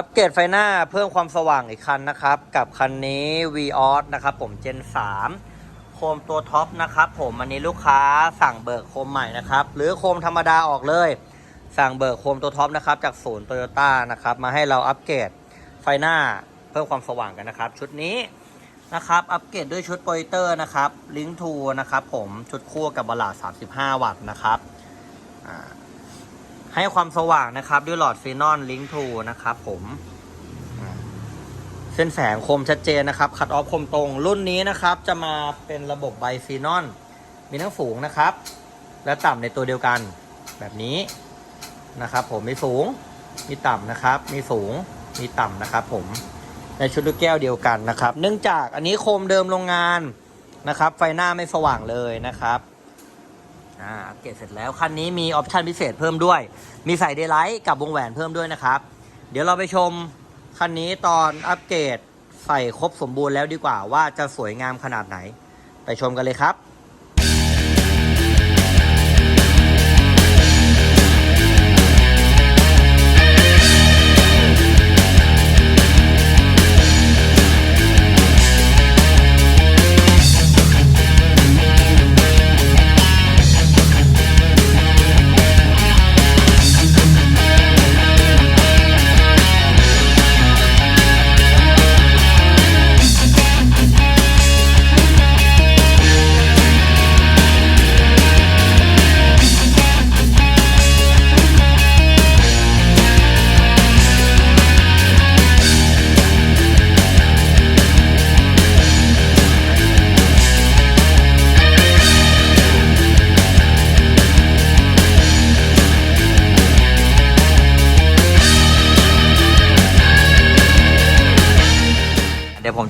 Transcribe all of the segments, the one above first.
อัปเกรดไฟหน้าเพิ่มความสว่างอีกคันนะครับ กับคันนี้ v ีออสนะครับผม Gen 3 โคมตัวท็อปนะครับผมอันนี้ลูกค้าสั่งเบิกโคมใหม่นะครับ หรือโคมธรรมดาออกเลย สั่งเบิกโคมตัวท็อปนะครับ จากศูนย์โตโยต้านะครับ มาให้เราอัปเกรดไฟหน้าเพิ่มความสว่างกันนะครับ ชุดนี้นะครับ อัปเกรดด้วยชุดโปรเจคเตอร์นะครับลิงทูนะครับผมชุดคู่กับบลาด35 วัตต์นะครับ ให้ความสว่างนะครับด้วยหลอดฟีนอลลิงทูนะครับผมเส้นแสงคมชัดเจนนะครับคัดออฟคมตรง รุ่นนี้นะครับ จะมาเป็นระบบไบฟีนอลมีทั้งสูงนะครับ และต่ำในตัวเดียวกันแบบนี้นะครับ ผมมีสูงมีต่ำนะครับ มีสูงมีต่ำนะครับ ผมในชุดลูกแก้วเดียวกันนะครับ เนื่องจากอันนี้โคมเดิมโรงงานนะครับ ไฟหน้าไม่สว่างเลยนะครับ อ่าอัปเกรดเสร็จแล้ว คันนี้มีออปชันพิเศษเพิ่มด้วย มีใส่เดย์ไลท์กับวงแหวนเพิ่มด้วยนะครับ เดี๋ยวเราไปชมคันนี้ตอนอัปเกรดใส่ครบสมบูรณ์แล้วดีกว่าว่าจะสวยงามขนาดไหน ไปชมกันเลยครับ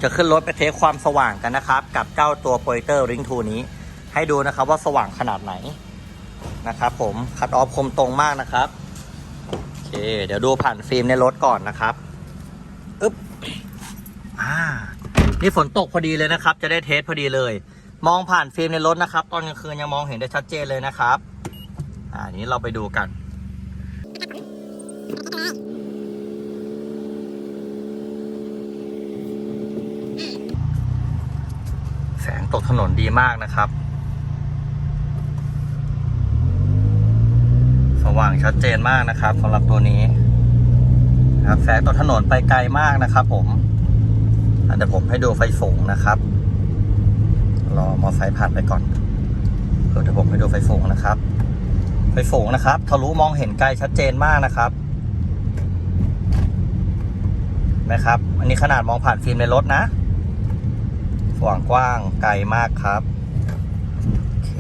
จะขึ้นรถไปเทสความสว่างกันนะครับ กับเจ้าตัวโปรเจคเตอร์ริงทูนี้ ให้ดูนะครับว่าสว่างขนาดไหนนะครับ ผมคัดออฟคมตรงมากนะครับโอเค เดี๋ยวดูผ่านฟิล์มในรถก่อนนะครับอึ๊บอ่านี่ฝนตกพอดีเลยนะครับ จะได้เทสพอดีเลย มองผ่านฟิล์มในรถนะครับ ตอนกลางคืนยังมองเห็นได้ชัดเจนเลยนะครับ อ่านี้เราไปดูกัน ตกถนนดีมากนะครับ สว่างชัดเจนมากนะครับสำหรับตัวนี้นะครับแสงตกถนนไปไกลมากนะครับ ผมอะเดี๋ยวผมให้ดูไฟสูงนะครับรอมอไซค์ผ่านไปก่อนเดี๋ยวผมให้ดูไฟสูงนะครับ ไฟสูงนะครับทะลุมองเห็นไกลชัดเจนมากนะครับนะครับ อันนี้ขนาดมองผ่านฟิล์มในรถนะ สว่างกว้างไกลมากครับ โอเค